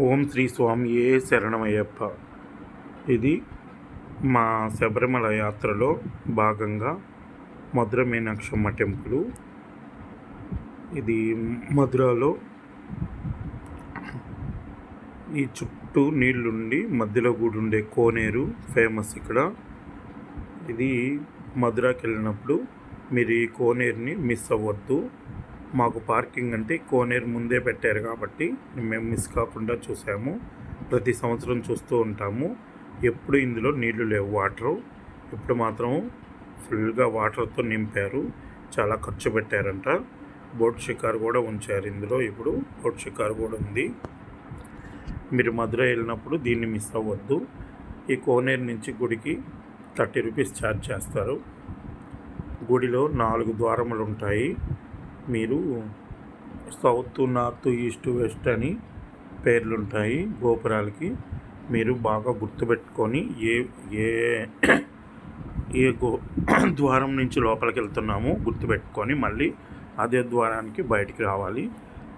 ఓం శ్రీ స్వామియే శరణమయ్యప్ప. ఇది మా శబరిమల యాత్రలో భాగంగా మధుర మీనాక్షమ్మ టెంపుల్. ఇది మధురలో ఈ చుట్టూ నీళ్ళుండి మధ్యలో కూడా ఉండే కోనేరు ఫేమస్ ఇక్కడ. ఇది మధురాకి వెళ్ళినప్పుడు మీరు ఈ కోనేరుని మిస్ అవ్వద్దు. మాకు పార్కింగ్ అంటే కోనేరు ముందే పెట్టారు కాబట్టి మేము మిస్ కాకుండా చూసాము. ప్రతి సంవత్సరం చూస్తూ ఉంటాము. ఎప్పుడు ఇందులో నీళ్ళు లేవు వాటరు. ఇప్పుడు మాత్రం ఫుల్గా వాటర్తో నింపారు. చాలా ఖర్చు పెట్టారంట. బోట్ షికారు కూడా ఉంచారు ఇందులో. ఇప్పుడు బోట్ షికారు కూడా ఉంది. మీరు మధుర వెళ్ళినప్పుడు దీన్ని మిస్ అవ్వద్దు. ఈ కోనేరు నుంచి గుడికి థర్టీ రూపీస్ ఛార్జ్ చేస్తారు. గుడిలో నాలుగు ద్వారములు ఉంటాయి. మీరు సౌత్ నార్త్ ఈస్ట్ వెస్ట్ అని పేర్లు ఉంటాయి గోపురాలకి. మీరు బాగా గుర్తుపెట్టుకొని ఏ ఏ ఏ గో ద్వారం నుంచి లోపలికి వెళ్తున్నాము గుర్తుపెట్టుకొని మళ్ళీ అదే ద్వారానికి బయటికి రావాలి.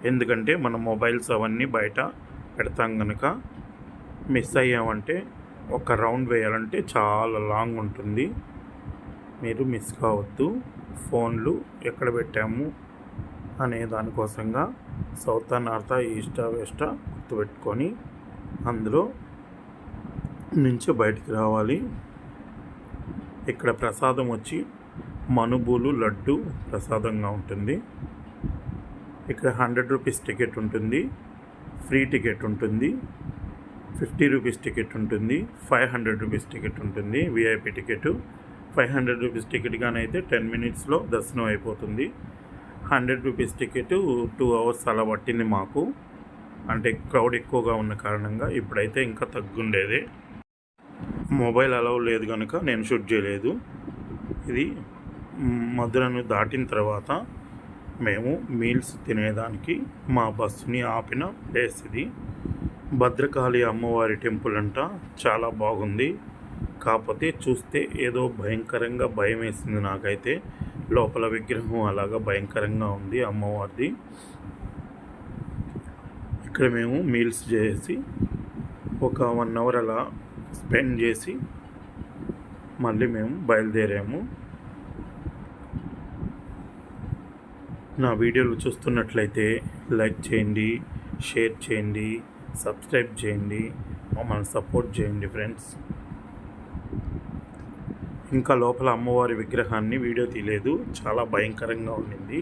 ఎందుకంటే మన మొబైల్స్ అవన్నీ బయట పెడతాం కనుక మిస్ అయ్యామంటే ఒక రౌండ్ వేయాలంటే చాలా లాంగ్ ఉంటుంది. మీరు మిస్ కావద్దు. ఫోన్లు ఎక్కడ పెట్టాము? అనే దానికోసంగా సౌత్ నార్త్ ఈస్ట్ వెస్ట్ గుర్తుపెట్టుకొని అందులో నుంచి బయటికి రావాలి. ఇక్కడ ప్రసాదం వచ్చి మనుబులు లడ్డు ప్రసాదంగా ఉంటుంది. ఇక్కడ హండ్రెడ్ రూపీస్ టికెట్ ఉంటుంది. ఫ్రీ టికెట్ ఉంటుంది. ఫిఫ్టీ రూపీస్ టికెట్ ఉంటుంది. ఫైవ్ హండ్రెడ్ రూపీస్ టికెట్ ఉంటుంది. VIP ticket. Five hundred rupees ticket కానీ అయితే టెన్ మినిట్స్లో దర్శనం అయిపోతుంది. Hundred rupees ticket two hours అలా పట్టింది మాకు. అంటే క్రౌడ్ ఎక్కువగా ఉన్న కారణంగా ఇప్పుడైతే ఇంకా తగ్గుండేది. మొబైల్ అలవ్ లేదు కనుక నేను షూట్ చేయలేదు. ఇది మధురను దాటిన తర్వాత మేము మీల్స్ తినేదానికి మా బస్సుని ఆపిన ప్లేస్ ఇది. భద్రకాళి అమ్మవారి టెంపుల్ అంట చాలా బాగుంది. కాకపోతే చూస్తే ఏదో భయంకరంగా భయం వేసింది నాకైతే. లోపల విగ్రహం అలాగా భయంకరంగా ఉంది అమ్మవారిది. ఇక్కడ మేము మీల్స్ చేసి ఒక వన్ అవర్ అలా స్పెండ్ చేసి మళ్ళీ మేము బయలుదేరాము. నా వీడియోలు చూస్తున్నట్లయితే లైక్ చేయండి షేర్ చేయండి సబ్స్క్రైబ్ చేయండి మమ్మల్ని సపోర్ట్ చేయండి ఫ్రెండ్స్. ఇంకా లోపల అమ్మవారి విగ్రహాన్ని వీడియో తీయలేదు. చాలా భయంకరంగా ఉండింది.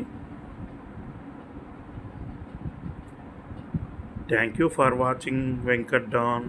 Thank you for watching Venkat Don